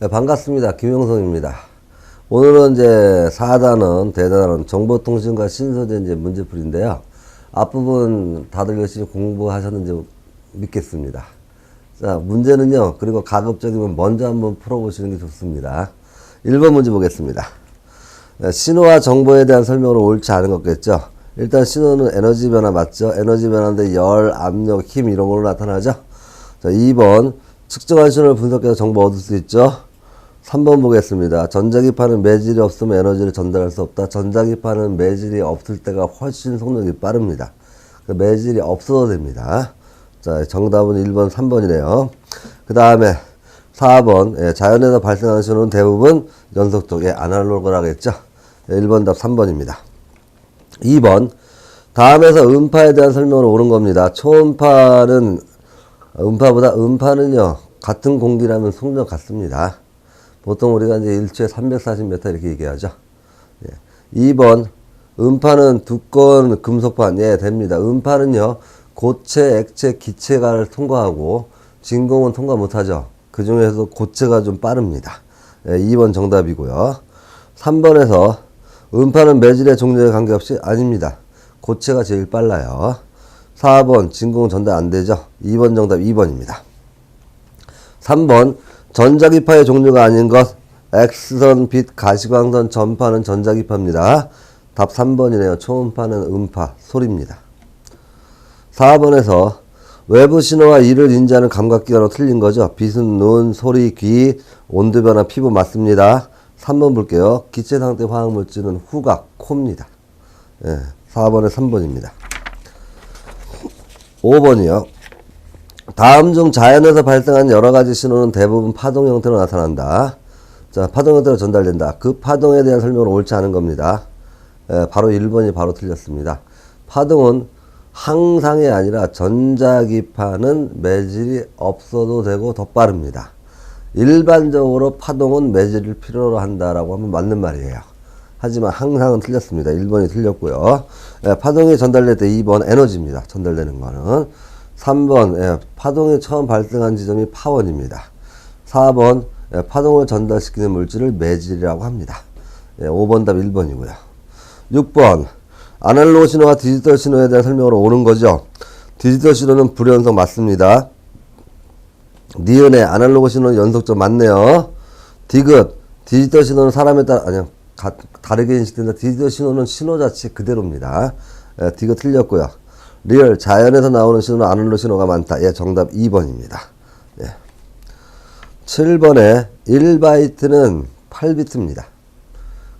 네, 반갑습니다. 김영성입니다. 오늘은 이제 4단원 대단원 정보통신과 신소재 이제 문제풀인데요. 앞부분 다들 열심히 공부하셨는지 믿겠습니다. 자, 문제는요. 그리고 가급적이면 먼저 한번 풀어보시는 게 좋습니다. 1번 문제 보겠습니다. 네, 신호와 정보에 대한 설명으로 옳지 않은 거겠죠. 일단 신호는 에너지 변화 맞죠? 에너지 변화인데 열, 압력, 힘 이런 걸로 나타나죠. 자, 2번 측정한 신호를 분석해서 정보 얻을 수 있죠. 3번 보겠습니다. 전자기파는 매질이 없으면 에너지를 전달할 수 없다. 전자기파는 매질이 없을 때가 훨씬 속력이 빠릅니다. 그 매질이 없어도 됩니다. 자, 정답은 1번, 3번이네요. 그 다음에 4번, 예, 자연에서 발생하는 신호는 대부분 연속적, 예, 아날로그라겠죠. 예, 1번 답 3번입니다. 2번, 다음에서 음파에 대한 설명으로 옳은 겁니다. 초음파는, 음파보다, 음파는요, 같은 공기라면 속력 같습니다. 보통 우리가 이제 1초에 340m 이렇게 얘기하죠. 예. 2번, 음파는 두꺼운 금속판, 예, 됩니다. 음파는요, 고체, 액체, 기체가를 통과하고, 진공은 통과 못하죠. 그 중에서 고체가 좀 빠릅니다. 예, 2번 정답이고요. 3번에서 음파는 매질의 종류에 관계없이 아닙니다. 고체가 제일 빨라요. 4번 진공 전달 안 되죠. 2번 정답 2번입니다. 3번 전자기파의 종류가 아닌 것 X선, 빛, 가시광선, 전파는 전자기파입니다. 답 3번이네요. 초음파는 음파, 소리입니다. 4번에서 외부 신호와 이를 인지하는 감각기관으로 틀린 거죠. 빛은 눈, 소리, 귀, 온도 변화, 피부 맞습니다. 3번 볼게요. 기체 상태 화학 물질은 후각, 코입니다. 예, 4번에 3번입니다. 5번이요. 다음 중 자연에서 발생한 여러 가지 신호는 대부분 파동 형태로 나타난다. 자, 파동 형태로 전달된다. 그 파동에 대한 설명은 옳지 않은 겁니다. 예, 바로 1번이 바로 틀렸습니다. 파동은 항상이 아니라 전자기파는 매질이 없어도 되고 더 빠릅니다. 일반적으로 파동은 매질을 필요로 한다라고 하면 맞는 말이에요. 하지만 항상은 틀렸습니다. 1번이 틀렸고요. 예, 파동이 전달될 때 2번 에너지입니다. 전달되는 거는. 3번 예, 파동이 처음 발생한 지점이 파원입니다. 4번 예, 파동을 전달시키는 물질을 매질이라고 합니다. 예, 5번 답 1번이고요. 6번 아날로그 신호와 디지털 신호에 대한 설명으로 오는 거죠. 디지털 신호는 불연속 맞습니다. 니은의 아날로그 신호는 연속적 맞네요. 디귿 디지털 신호는 사람에 따라 아니요 가, 다르게 인식된다. 디지털 신호는 신호 자체 그대로입니다. 예, 디귿 틀렸고요. 리얼 자연에서 나오는 신호는 아날로그 신호가 많다. 예, 정답 2번입니다. 예. 7번에 1바이트는 8비트입니다.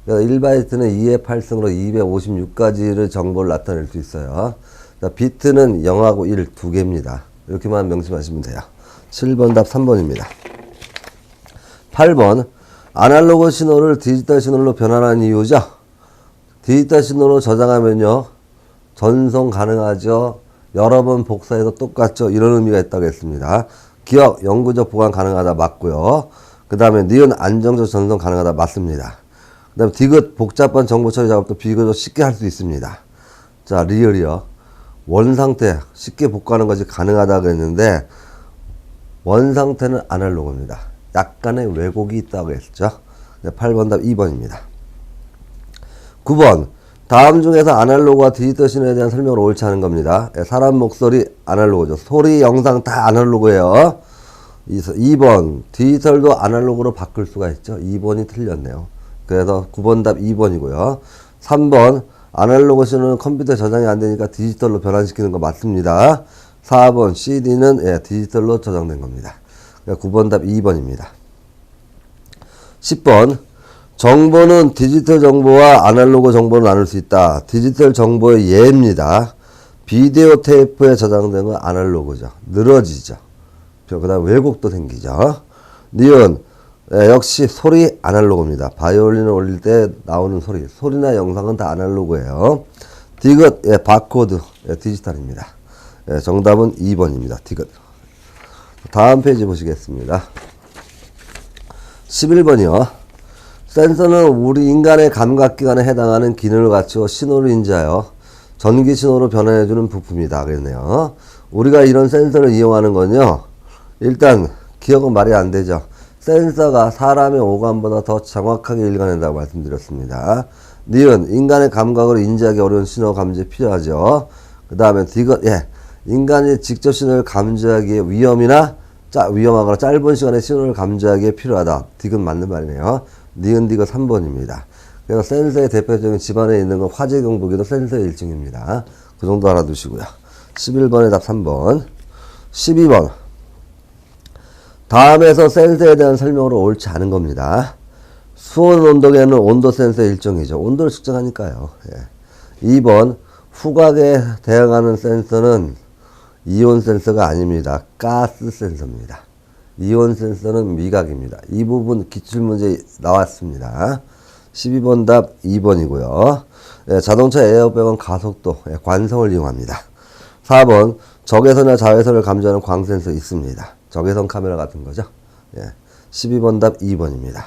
1바이트는 2의 8승으로 256가지를 정보를 나타낼 수 있어요. 자, 비트는 0하고 1 두 개입니다. 이렇게만 명심하시면 돼요. 7번 답 3번입니다. 8번 아날로그 신호를 디지털 신호로 변환한 이유죠. 디지털 신호로 저장하면요. 전송 가능하죠. 여러 번 복사해도 똑같죠. 이런 의미가 있다고 했습니다. 기억, 영구적 보관 가능하다 맞고요. 그 다음에 니은 안정적 전송 가능하다 맞습니다. 그 다음에 디귿 복잡한 정보 처리 작업도 비교적 쉽게 할 수 있습니다. 자, 리얼이요. 원 상태 쉽게 복구하는 것이 가능하다 그랬는데 원 상태는 아날로그입니다. 약간의 왜곡이 있다고 했죠. 8번 답 2번입니다. 9번 다음 중에서 아날로그와 디지털 신호에 대한 설명을 옳지 않은 겁니다. 예, 사람 목소리 아날로그죠. 소리, 영상 다 아날로그예요. 2번 디지털도 아날로그로 바꿀 수가 있죠. 2번이 틀렸네요. 그래서 9번 답 2번이고요. 3번 아날로그 신호는 컴퓨터에 저장이 안 되니까 디지털로 변환시키는 거 맞습니다. 4번 CD는 예, 디지털로 저장된 겁니다. 9번 답 2번입니다. 10번 정보는 디지털 정보와 아날로그 정보를 나눌 수 있다. 디지털 정보의 예입니다. 비디오 테이프에 저장된 건 아날로그죠. 늘어지죠. 그 다음 왜곡도 생기죠. 니은 예, 역시 소리 아날로그입니다. 바이올린을 올릴 때 나오는 소리, 소리나 영상은 다 아날로그예요. 디귿 예, 바코드 예, 디지털입니다. 예, 정답은 2번입니다. 디귿. 다음 페이지 보시겠습니다. 11번이요. 센서는 우리 인간의 감각기관에 해당하는 기능을 갖추어 신호를 인지하여 전기 신호로 변환해주는 부품이다. 그랬네요. 우리가 이런 센서를 이용하는 건요. 일단 기억은 말이 안 되죠. 센서가 사람의 오감보다 더 정확하게 읽어낸다고 말씀드렸습니다. 니은 인간의 감각으로 인지하기 어려운 신호 감지 필요하죠. 그 다음에 디귿 예 인간이 직접 신호를 감지하기에 위험이나 짜, 위험하거나 짧은 시간에 신호를 감지하기에 필요하다. 디귿 맞는 말이네요. 니은 디귿 3번입니다. 그래서 센서의 대표적인 집안에 있는 건 화재 경보기도 센서의 일종입니다. 그 정도 알아두시고요. 11번의 답 3번. 12번. 다음에서 센서에 대한 설명으로 옳지 않은 겁니다. 수온 온도계는 온도 센서의 일종이죠. 온도를 측정하니까요. 예. 2번. 후각에 대응하는 센서는 이온 센서가 아닙니다. 가스 센서입니다. 이온 센서는 미각입니다. 이 부분 기출문제 나왔습니다. 12번 답 2번이고요. 예, 자동차 에어백은 가속도, 예, 관성을 이용합니다. 4번 적외선이나 자외선을 감지하는 광센서 있습니다. 적외선 카메라 같은 거죠. 예, 12번 답 2번입니다.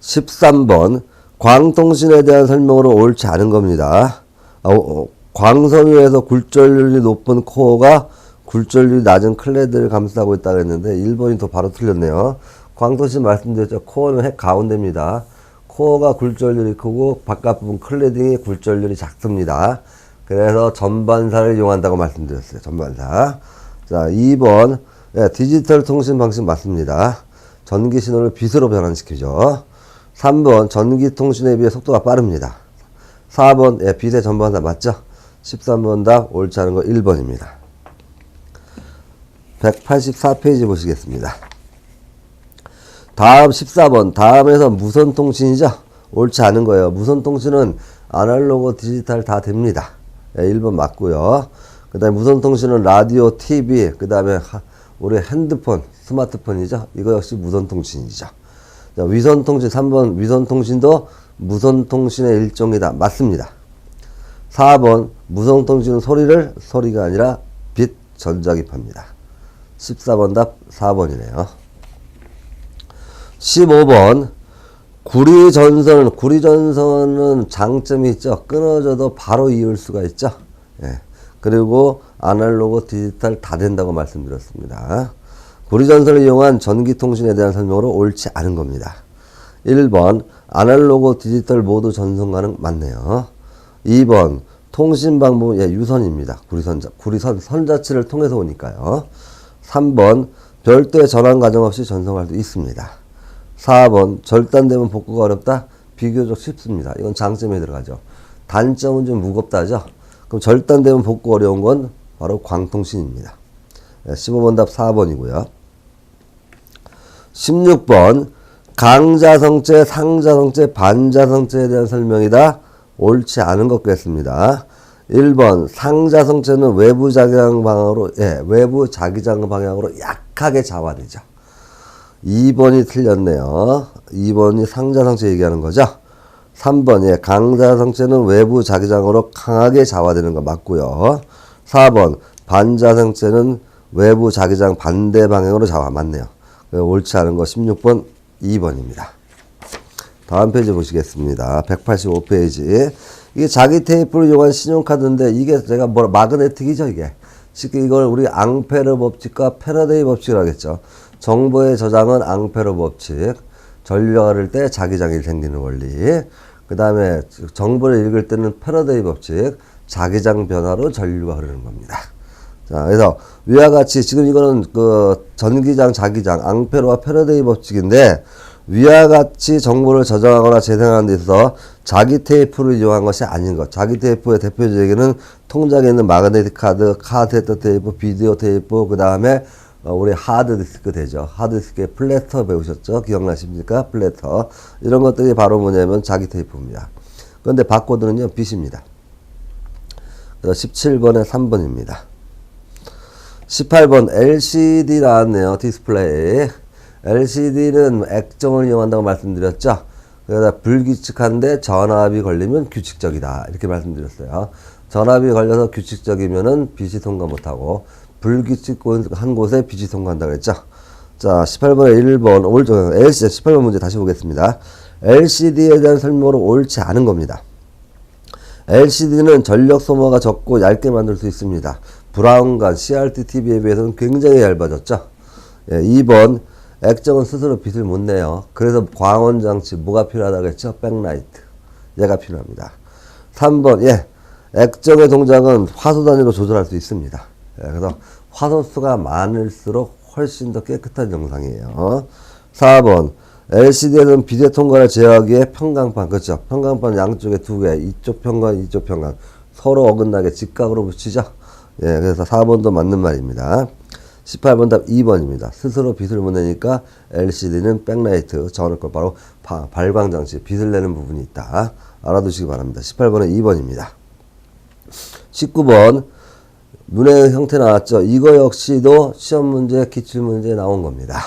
13번 광통신에 대한 설명으로 옳지 않은 겁니다. 어, 어, 광섬유에서 굴절률이 높은 코어가 굴절률이 낮은 클레드를 감싸고 있다고 했는데 1번이 더 바로 틀렸네요. 광통신 말씀드렸죠. 코어는 핵 가운데입니다. 코어가 굴절률이 크고 바깥 부분 클레딩이 굴절률이 작습니다. 그래서 전반사를 이용한다고 말씀드렸어요. 전반사. 자, 2번 예, 디지털 통신 방식 맞습니다. 전기 신호를 빛으로 변환시키죠. 3번 전기 통신에 비해 속도가 빠릅니다. 4번 예, 빛의 전반사 맞죠? 13번 답 옳지 않은 거 1번입니다. 184페이지 보시겠습니다. 다음 14번 다음에서 무선 통신이죠? 옳지 않은 거예요. 무선 통신은 아날로그 디지털 다 됩니다. 예, 1번 맞고요. 그 다음에 무선 통신은 라디오, TV, 그 다음에 우리 핸드폰, 스마트폰이죠? 이거 역시 무선 통신이죠. 자, 위선 통신 3번 위선 통신도 무선 통신의 일종이다. 맞습니다. 4번 무선 통신은 소리를 소리가 아니라 빛 전자기파입니다. 14번 답 4번이네요. 15번 구리 전선은 구리 전선은 장점이 있죠. 끊어져도 바로 이을 수가 있죠. 예. 그리고 아날로그 디지털 다 된다고 말씀드렸습니다. 구리 전선을 이용한 전기 통신에 대한 설명으로 옳지 않은 겁니다. 1번 아날로그 디지털 모두 전송 가능 맞네요. 2번 통신 방법은 예, 유선입니다. 구리선 구리선 선 자체를 통해서 오니까요. 3번 별도의 전환 과정 없이 전송할 수 있습니다. 4번 절단되면 복구가 어렵다? 비교적 쉽습니다. 이건 장점에 들어가죠. 단점은 좀 무겁다죠. 그럼 절단되면 복구 어려운 건 바로 광통신입니다. 15번 답 4번이고요. 16번 강자성체, 상자성체, 반자성체에 대한 설명이다. 옳지 않은 것 같습니다. 1번 상자성체는 외부 자기장 방향으로 예, 외부 자기장 방향으로 약하게 자화되죠. 2번이 틀렸네요. 2번이 상자성체 얘기하는 거죠. 3번, 예, 강자성체는 외부 자기장으로 강하게 자화되는 거 맞고요. 4번, 반자성체는 외부 자기장 반대 방향으로 자화 맞네요. 옳지 않은 거 16번, 2번입니다. 다음 페이지 보시겠습니다. 185페이지. 이게 자기 테이프를 이용한 신용카드인데 이게 제가 뭐 마그네틱이죠, 이게. 쉽게 이걸 우리 앙페르 법칙과 패러데이 법칙이라고 하겠죠. 정보의 저장은 앙페르 법칙, 전류를 때 자기장이 생기는 원리, 그 다음에 정보를 읽을 때는 패러데이 법칙, 자기장 변화로 전류가 흐르는 겁니다. 자, 그래서 위와 같이 지금 이거는 그 전기장, 자기장, 앙페르와 패러데이 법칙인데 위와 같이 정보를 저장하거나 재생하는 데 있어서 자기 테이프를 이용한 것이 아닌 것. 자기 테이프의 대표적인 통장에 있는 마그네틱 카드, 카세트 테이프, 비디오 테이프, 그 다음에 어, 우리 하드디스크 되죠. 하드디스크에 플래터 배우셨죠? 기억나십니까? 플래터. 이런 것들이 바로 뭐냐면 자기 테이프입니다. 그런데 바코드는요, 빛입니다. 그래서 17번에 3번입니다. 18번 LCD 나왔네요. 디스플레이. LCD는 액정을 이용한다고 말씀드렸죠. 그러다 불규칙한데 전압이 걸리면 규칙적이다. 이렇게 말씀드렸어요. 전압이 걸려서 규칙적이면은 빛이 통과 못하고 불규칙한 곳에 빛이 통과한다 그랬죠. 자, 18번에 1번, 올, LCD, 18번 문제 다시 보겠습니다. LCD에 대한 설명으로 옳지 않은 겁니다. LCD는 전력 소모가 적고 얇게 만들 수 있습니다. 브라운관 CRT TV에 비해서는 굉장히 얇아졌죠. 예, 2번 액정은 스스로 빛을 못 내요. 그래서 광원 장치 뭐가 필요하다고 했죠? 백라이트. 얘가 필요합니다. 3번 예. 액정의 동작은 화소 단위로 조절할 수 있습니다. 예, 그래서 화소 수가 많을수록 훨씬 더 깨끗한 영상이에요. 4번 LCD에는 비대 통과를 제어하기 위해 평강판 그렇죠. 평강판 양쪽에 두 개, 이쪽 평강, 이쪽 평강 서로 어긋나게 직각으로 붙이죠. 예, 그래서 4번도 맞는 말입니다. 18번 답 2번입니다. 스스로 빛을 못 내니까 LCD는 백라이트, 걸 바로 바- 발광장치, 빛을 내는 부분이 있다. 알아두시기 바랍니다. 18번은 2번입니다. 19번 눈의 형태 나왔죠. 이거 역시도 시험 문제, 기출 문제 나온 겁니다.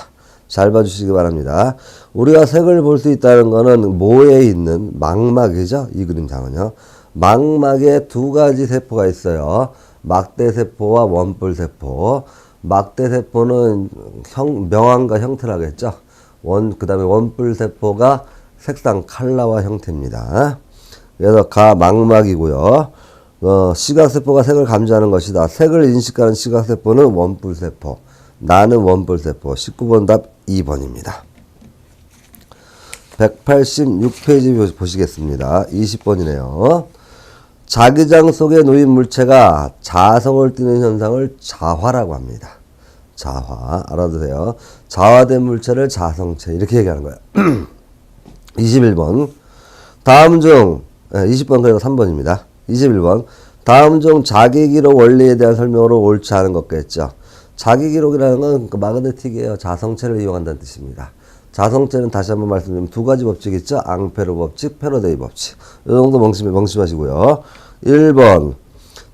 잘 봐주시기 바랍니다. 우리가 색을 볼 수 있다는 거는 모에 있는 망막이죠. 이 그림상은요. 망막에 두 가지 세포가 있어요. 막대세포와 원뿔세포. 막대 세포는 형, 명암과 형태라고 했죠. 원, 그 다음에 원뿔 세포가 색상 칼라와 형태입니다. 그래서 가 망막이고요. 어, 시각세포가 색을 감지하는 것이다. 색을 인식하는 시각세포는 원뿔세포. 나는 원뿔세포. 19번 답 2번입니다. 186페이지 보시겠습니다. 20번이네요. 자기장 속에 놓인 물체가 자성을 띠는 현상을 자화라고 합니다. 자화. 알아두세요. 자화된 물체를 자성체. 이렇게 얘기하는 거예요. 21번. 다음 중, 예, 20번 그리고 3번입니다. 21번. 다음 중 자기 기록 원리에 대한 설명으로 옳지 않은 것겠죠. 자기 기록이라는 건 그 마그네틱이에요. 자성체를 이용한다는 뜻입니다. 자성체는 다시 한번 말씀드리면 두 가지 법칙 있죠. 앙페르 법칙, 페러데이 법칙. 이 정도 명심, 명심하시고요. 1번.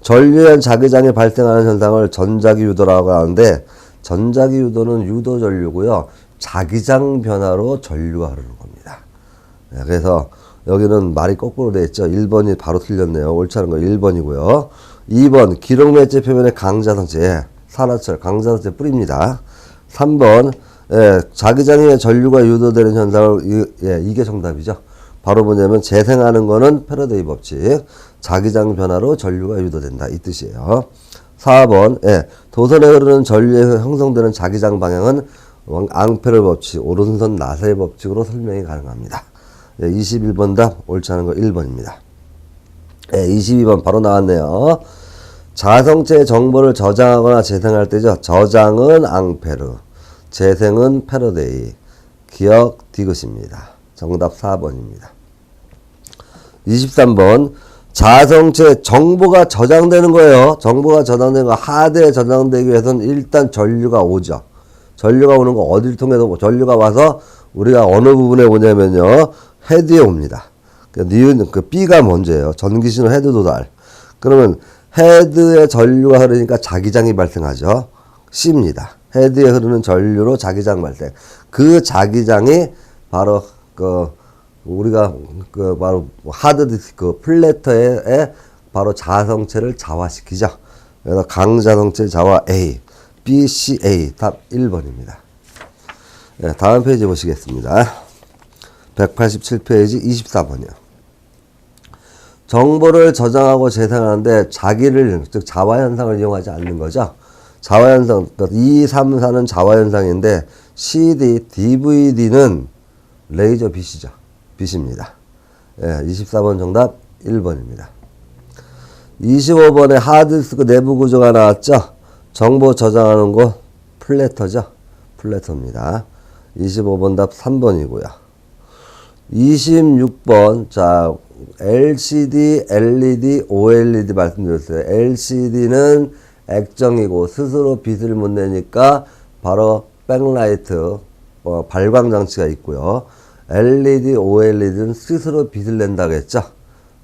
전류연 자기장이 발생하는 현상을 전자기 유도라고 하는데 전자기 유도는 유도 전류고요. 자기장 변화로 흐르는 겁니다. 네, 그래서 여기는 말이 거꾸로 돼 있죠. 1번이 바로 틀렸네요. 옳지 않은 거 1번이고요. 2번 기록 매체 표면에 강자성체, 산화철, 강자성체 뿌립니다. 3번 예, 자기장에 전류가 유도되는 현상을 이, 예, 이게 정답이죠. 바로 뭐냐면 재생하는 거는 패러데이 법칙. 자기장 변화로 전류가 유도된다 이 뜻이에요. 4번 예, 도선에 흐르는 전류에서 형성되는 자기장 방향은 왕- 앙페르 법칙, 오른손 나사의 법칙으로 설명이 가능합니다. 예, 21번 답 옳지 않은 거 1번입니다. 예, 22번 바로 나왔네요. 자성체의 정보를 저장하거나 재생할 때죠. 저장은 앙페르, 재생은 패러데이. 기억 디귿입니다. 정답 4번입니다. 23번 자성체 정보가 저장되는 거예요. 정보가 저장되는 거 하드에 저장되기 위해서는 일단 전류가 오죠. 전류가 오는 거 어딜 통해서 전류가 와서 우리가 어느 부분에 오냐면요. 헤드에 옵니다. 그그 B가 먼저예요. 전기 신호 헤드 도달. 그러면 헤드에 전류가 흐르니까 자기장이 발생하죠. C입니다. 헤드에 흐르는 전류로 자기장 발생. 그 자기장이 바로 그 우리가 그 바로 하드디스크 플래터에 바로 자성체를 자화시키죠. 그래서 강자성체 자화 A, B, C, A 답 1번입니다. 네, 다음 페이지 보시겠습니다. 187페이지 24번이요. 정보를 저장하고 재생하는데 자기를 즉 자화 현상을 이용하지 않는 거죠. 자화 현상 2, 3, 4는 자화 현상인데 CD, DVD는 레이저 빛이죠. 빛입니다. 예, 24번 정답 1번입니다. 25번에 하드디스크 내부 구조가 나왔죠. 정보 저장하는 곳 플래터죠. 플래터입니다. 25번 답 3번이고요. 26번 자 LCD, LED, OLED 말씀드렸어요. LCD는 액정이고 스스로 빛을 못 내니까 바로 백라이트 어, 발광 장치가 있고요. LED, OLED는 스스로 빛을 낸다고 했죠.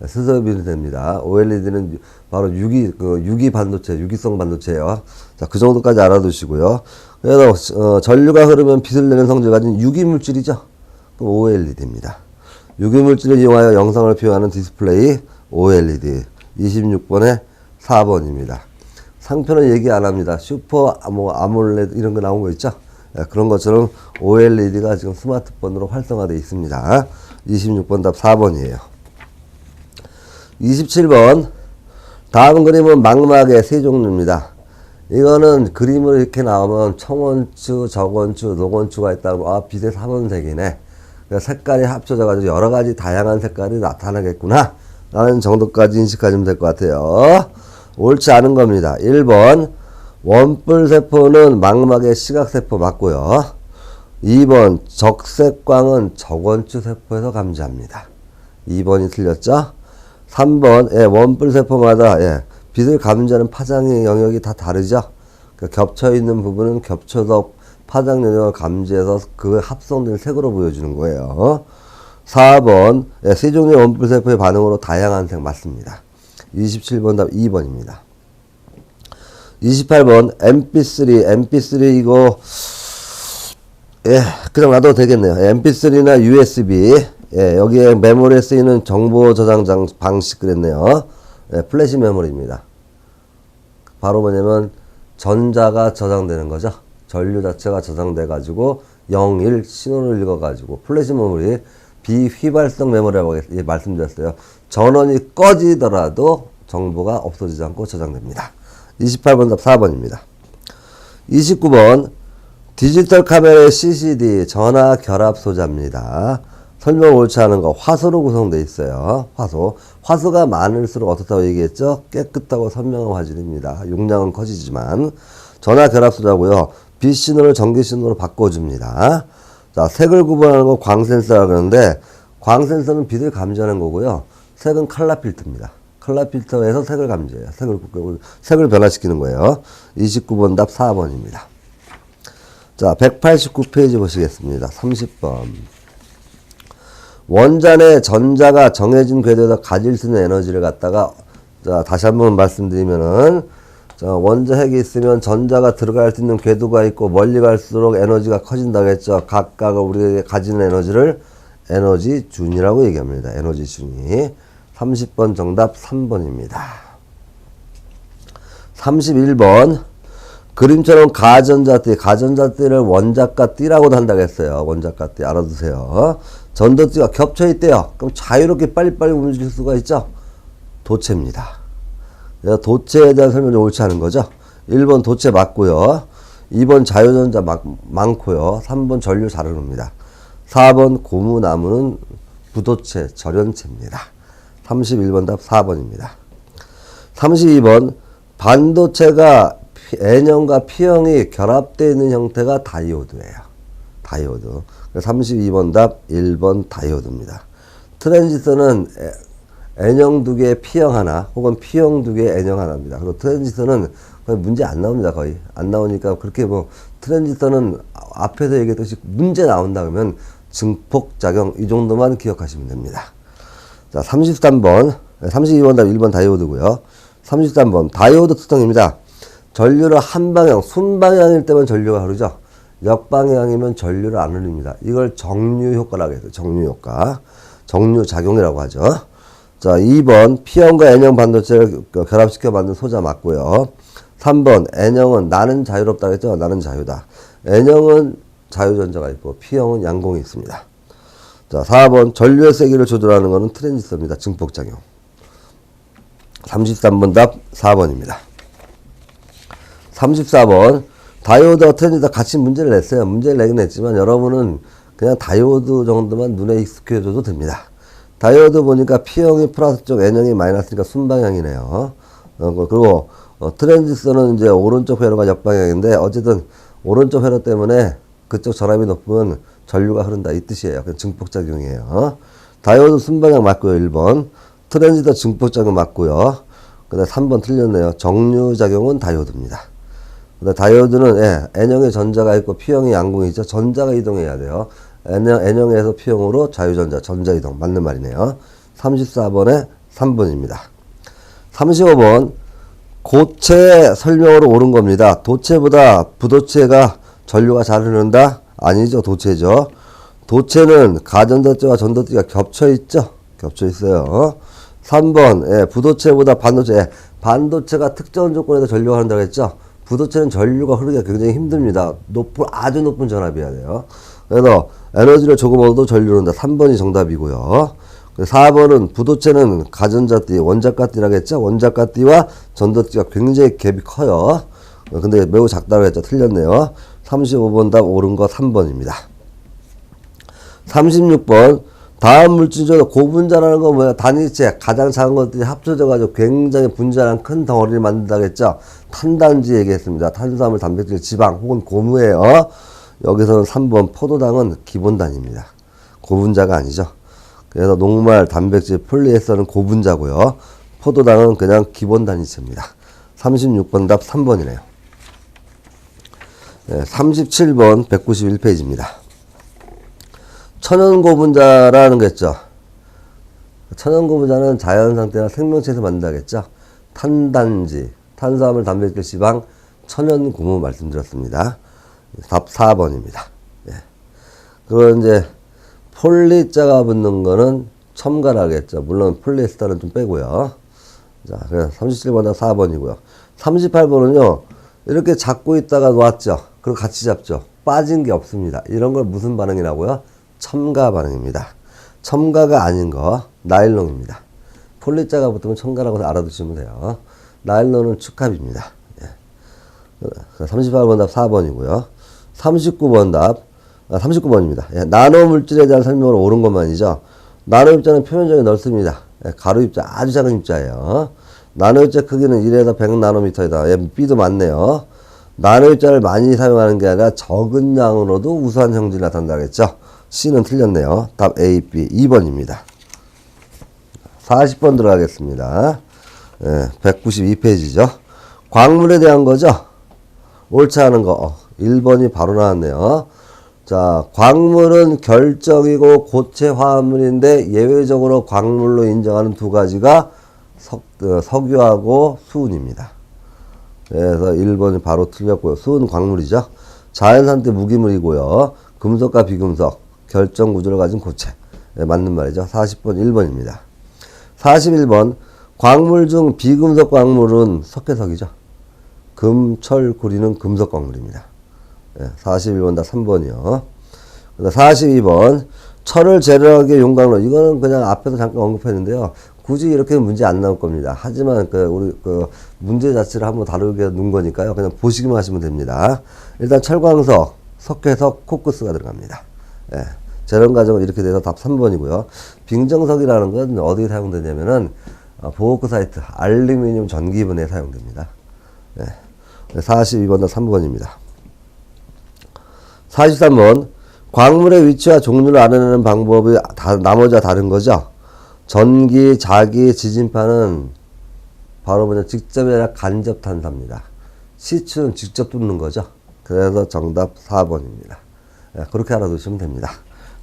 스스로 빛을 냅니다. OLED는 바로 유기 그 유기 반도체, 유기성 반도체예요. 자, 그 정도까지 알아두시고요. 그래서 어, 전류가 흐르면 빛을 내는 성질 가진 유기 물질이죠. 그 OLED입니다. 유기 물질을 이용하여 영상을 표현하는 디스플레이 OLED 26번에 4번입니다. 상표는 얘기 안 합니다. 슈퍼 뭐 아몰레드 이런 거 나온 거 있죠? 예, 그런 것처럼 OLED가 지금 스마트폰으로 활성화되어 있습니다. 26번 답 4번이에요. 27번 다음 그림은 망막의 세 종류입니다. 이거는 그림으로 이렇게 나오면 청원추, 적원추, 녹원추가 있다고 아 빛의 3원색이네. 그러니까 색깔이 합쳐져 가지고 여러 가지 다양한 색깔이 나타나겠구나. 라는 정도까지 인식하시면 될 것 같아요. 옳지 않은 겁니다. 1번 원뿔 세포는 망막의 시각 세포 맞고요. 2번 적색광은 적원추 세포에서 감지합니다. 2번이 틀렸죠? 3번 예, 원뿔 세포마다 예, 빛을 감지하는 파장의 영역이 다 다르죠. 그 겹쳐 있는 부분은 겹쳐서 파장 영역을 감지해서 그 합성된 색으로 보여주는 거예요. 4번 예, 세 종류의 원뿔 세포의 반응으로 다양한 색 맞습니다. 27번 답 2번입니다. 28번 MP3 MP3 이거 예, 그냥 놔둬도 되겠네요. MP3나 USB, 예, 여기에 메모리에 쓰이는 정보 저장 장 방식 그랬네요. 예, 플래시 메모리입니다. 바로 뭐냐면 전자가 저장되는 거죠. 전류 자체가 저장돼 가지고 0, 1 신호를 읽어 가지고 플래시 메모리 비휘발성 메모리라고 예, 말씀드렸어요. 전원이 꺼지더라도 정보가 없어지지 않고 저장됩니다. 28번 답 4번입니다. 29번 디지털 카메라의 CCD 전화 결합 소자입니다. 설명 옳지 않은 거 화소로 구성되어 있어요. 화소. 화소가 많을수록 어떻다고 얘기했죠? 깨끗하고 선명한 화질입니다. 용량은 커지지만 전화 결합 소자고요. 빛 신호를 전기 신호로 바꿔줍니다. 자, 색을 구분하는 거 광센서라 그러는데 광센서는 빛을 감지하는 거고요. 색은 칼라 필터입니다. 칼라 필터에서 색을 감지해요. 색을 색을 변화시키는 거예요. 29번 답 4번입니다. 자, 189페이지 보시겠습니다. 30번. 원잔의 전자가 정해진 궤도에서 가질 수 있는 에너지를 갖다가 자, 다시 한번 말씀드리면은 자, 원자 핵이 있으면 전자가 들어갈 수 있는 궤도가 있고 멀리 갈수록 에너지가 커진다고 했죠. 각각 우리가 가지는 에너지를 에너지 준이라고 얘기합니다. 에너지 준이. 30번 정답 3번입니다. 31번 그림처럼 가전자띠, 가전자띠를 원자가 띠라고도 한다고 했어요. 원자가 띠 알아두세요. 전도띠가 겹쳐 있대요. 그럼 자유롭게 빨리빨리 움직일 수가 있죠. 도체입니다. 도체에 대한 설명이 옳지 않은 거죠. 1번 도체 맞고요. 2번 자유전자 막, 많고요. 3번 전류 잘 흐릅니다. 4번 고무나무는 부도체, 절연체입니다. 31번 답 4번입니다. 32번 반도체가 N형과 P형이 결합되어 있는 형태가 다이오드예요. 다이오드. 32번 답 1번 다이오드입니다. 트랜지스터는 N형 두 개, P형 하나, 혹은 P형 두 개, N형 하나입니다. 그리고 트랜지스터는 거의 문제 안 나옵니다. 거의. 안 나오니까 그렇게 뭐 트랜지스터는 앞에서 얘기했듯이 문제 나온다 그러면 증폭작용 이 정도만 기억하시면 됩니다. 자, 33번, 32번 답 1번 다이오드고요. 33번 다이오드 특성입니다. 전류를 한 방향, 순방향일 때만 전류가 흐르죠. 역방향이면 전류를 안 흘립니다. 이걸 정류 효과라고 해서 정류 효과. 정류 작용이라고 하죠. 자, 2번 P형과 N형 반도체를 결합시켜 만든 소자 맞고요. 3번 N형은 나는 자유롭다 했죠. 나는 자유다. N형은 자유전자가 있고 P형은 양공이 있습니다. 자, 4번 전류의 세기를 조절하는 것은 트랜지스터입니다. 증폭작용. 33번 답 4번입니다. 34번 다이오드와 트랜지스터 같이 문제를 냈어요. 문제를 내긴 했지만 여러분은 그냥 다이오드 정도만 눈에 익숙해져도 됩니다. 다이오드 보니까 P형이 플러스 쪽, N형이 마이너스니까 순방향이네요. 어, 그리고 어, 트랜지스터는 이제 오른쪽 회로가 역방향인데 어쨌든 오른쪽 회로 때문에 그쪽 전압이 높으면 전류가 흐른다 이 뜻이에요. 그냥 증폭작용이에요. 다이오드 순방향 맞고요. 1번. 트랜지스터 증폭작용 맞고요. 그 다음 3번 틀렸네요. 정류작용은 다이오드입니다. 근데 다이오드는 예, N형의 전자가 있고 P형의 양공이 있죠. 전자가 이동해야 돼요. N형, N형 에서 P형으로 자유전자, 전자이동. 맞는 말이네요. 34번에 3번입니다. 35번 고체 설명으로 옳은 겁니다. 도체보다 부도체가 전류가 잘 흐른다? 아니죠. 도체죠. 도체는 가전도체와 전도체가 겹쳐 있죠. 겹쳐 있어요. 3번 예, 부도체보다 반도체 예, 반도체가 특정 조건에서 전류가 흐른다고 했죠. 부도체는 전류가 흐르기가 굉장히 힘듭니다. 높은 아주 높은 전압이어야 돼요. 그래서 에너지를 조금 얻어도 전류를 흐른다. 3번이 정답이고요. 4번은 부도체는 가전자띠, 원자가띠라고 했죠. 원자가띠와 전도띠가 굉장히 갭이 커요. 어, 근데 매우 작다고 했죠. 틀렸네요. 35번 답 옳은 거 3번입니다. 36번 다음 물질적 고분자라는 건 뭐야? 단위체 가장 작은 것들이 합쳐져 가지고 굉장히 분자랑 큰 덩어리를 만든다겠죠. 탄단지 얘기했습니다. 탄수화물, 단백질, 지방 혹은 고무예요. 여기서는 3번 포도당은 기본 단위입니다. 고분자가 아니죠. 그래서 녹말, 단백질, 폴리에스터는 고분자고요. 포도당은 그냥 기본 단위체입니다. 36번 답 3번이네요. 네, 37번 191페이지입니다. 천연고분자라는 거겠죠. 천연고분자는 자연 상태나 생명체에서 만든다겠죠. 탄단지, 탄수화물, 단백질, 지방, 천연고무 말씀드렸습니다. 답 4번입니다. 예. 그리고 이제 폴리자가 붙는 거는 첨가라겠죠. 물론 폴리에스터는 좀 빼고요. 자, 그래서 37번은 4번이고요. 38번은요, 이렇게 잡고 있다가 놨죠. 그리고 같이 잡죠. 빠진 게 없습니다. 이런 걸 무슨 반응이라고요? 첨가 반응입니다. 첨가가 아닌 거, 나일론입니다. 폴리자가 붙으면 첨가라고 알아두시면 돼요. 나일론은 축합입니다. 예. 38번 답 4번이고요. 39번 답, 아, 39번입니다. 예, 나노 물질에 대한 설명으로 옳은 것만이죠. 나노 입자는 표면적이 넓습니다. 예, 가로 입자, 아주 작은 입자예요. 나노 입자 크기는 1에서 100나노미터이다. 예, B도 맞네요. 나노 입자를 많이 사용하는 게 아니라 적은 양으로도 우수한 형질이 나타난다겠죠. C는 틀렸네요. 답 A, B 2번입니다. 40번 들어가겠습니다. 예, 192페이지죠. 광물에 대한 거죠. 옳지 않은 거. 어, 1번이 바로 나왔네요. 자, 광물은 결정이고 고체 화합물인데 예외적으로 광물로 인정하는 두 가지가 석, 어, 석유하고 수은입니다. 그래서 1번이 바로 틀렸고요. 수은 광물이죠. 자연산태 무기물이고요. 금속과 비금속, 결정 구조를 가진 고체. 네, 맞는 말이죠. 40번 1번입니다. 41번 광물 중 비금속 광물은 석회석이죠. 금, 철, 구리는 금속 광물입니다. 예, 41번 다 3번이요. 42번 철을 재료하기 용광로 이거는 그냥 앞에서 잠깐 언급했는데요. 굳이 이렇게 문제 안 나올 겁니다. 하지만 그 우리 그 문제 자체를 한번 다루게 놓은 거니까요. 그냥 보시기만 하시면 됩니다. 일단 철광석, 석회석, 코크스가 들어갑니다. 예. 재련 과정은 이렇게 돼서 답 3번이고요. 빙정석이라는 건 어디에 사용되냐면은 어, 보호크 사이트 알루미늄 전기분에 사용됩니다. 예. 42번도 3번입니다. 43번 광물의 위치와 종류를 알아내는 방법이 다, 나머지와 다른 거죠. 전기, 자기, 지진파는 바로 뭐냐 직접이 아니라 간접 탄사입니다. 시추는 직접 뚫는 거죠. 그래서 정답 4번입니다. 예, 그렇게 알아두시면 됩니다.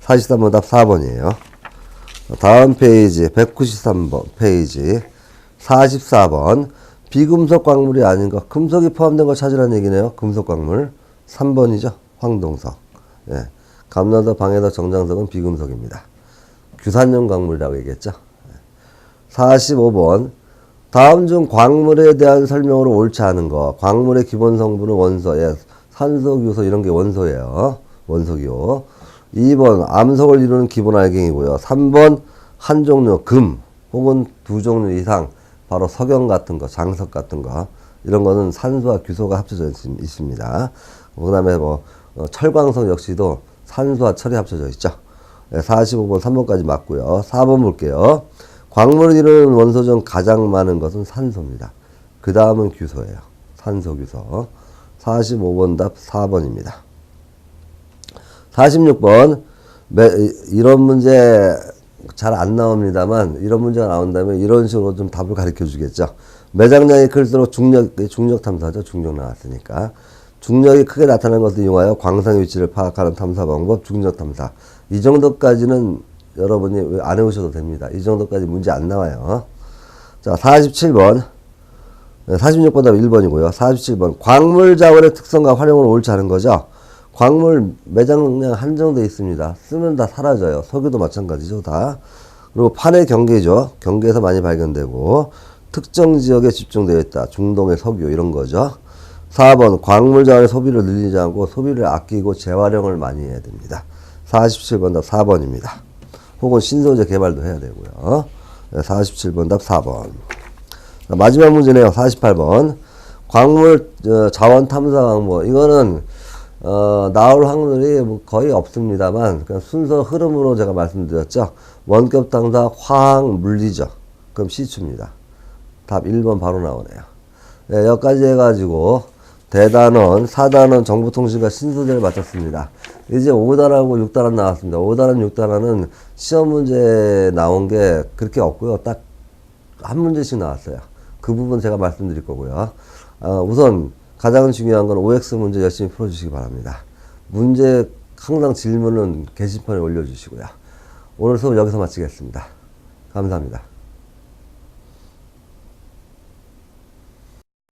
43번 답 4번이에요. 다음 페이지 193번 페이지 44번 비금속 광물이 아닌 것 금속이 포함된 걸 찾으라는 얘기네요. 금속 광물 3번이죠. 황동석. 예. 감나도 방에도 정장석은 비금속입니다. 규산용 광물이라고 얘기했죠. 45번 다음 중 광물에 대한 설명으로 옳지 않은 거 광물의 기본 성분은 원소 예. 산소, 규소 이런 게 원소예요. 원소기요. 2번 암석을 이루는 기본 알갱이고요. 3번 한 종류 금 혹은 두 종류 이상 바로 석영 같은 거, 장석 같은 거 이런 거는 산소와 규소가 합쳐져 있, 있습니다. 그다음에 뭐 어, 철광석 역시도 산소와 철이 합쳐져 있죠. 네, 45번 3번까지 맞고요. 4번 볼게요. 광물을 이루는 원소 중 가장 많은 것은 산소입니다. 그 다음은 규소예요. 산소 규소. 45번 답 4번입니다. 46번 이런 문제 잘 안 나옵니다만 이런 문제가 나온다면 이런 식으로 좀 답을 가르쳐 주겠죠. 매장량이 클수록 중력 중력 탐사죠. 중력 나왔으니까 중력이 크게 나타나는 것을 이용하여 광상의 위치를 파악하는 탐사 방법 중력 탐사. 이 정도까지는 여러분이 안 해오셔도 됩니다. 이 정도까지 문제 안 나와요. 자, 47번. 46번 답 1번이고요. 47번. 광물 자원의 특성과 활용을 옳지 않은 거죠. 광물 매장량 한정돼 있습니다. 쓰면 다 사라져요. 석유도 마찬가지죠, 다. 그리고 판의 경계죠. 경계에서 많이 발견되고 특정 지역에 집중되어 있다. 중동의 석유 이런 거죠. 4번 광물 자원의 소비를 늘리지 않고 소비를 아끼고 재활용을 많이 해야 됩니다. 47번 답 4번입니다. 혹은 신소재 개발도 해야 되고요. 47번 답 4번. 마지막 문제네요. 48번. 광물 어, 자원 탐사 광무 이거는 어, 나올 확률이 뭐 거의 없습니다만 그냥 순서 흐름으로 제가 말씀드렸죠. 원격 당사 화학 물리죠. 그럼 시추입니다. 답 1번 바로 나오네요. 네, 여기까지 해가지고 대단원, 4단원 정보통신과 신소재를 마쳤습니다. 이제 5단하고 6단원 나왔습니다. 5단원, 6단원은 시험 문제 나온 게 그렇게 없고요. 딱 한 문제씩 나왔어요. 그 부분 제가 말씀드릴 거고요. 어, 우선 가장 중요한 건 OX 문제 열심히 풀어주시기 바랍니다. 문제 항상 질문은 게시판에 올려주시고요. 오늘 수업 여기서 마치겠습니다. 감사합니다.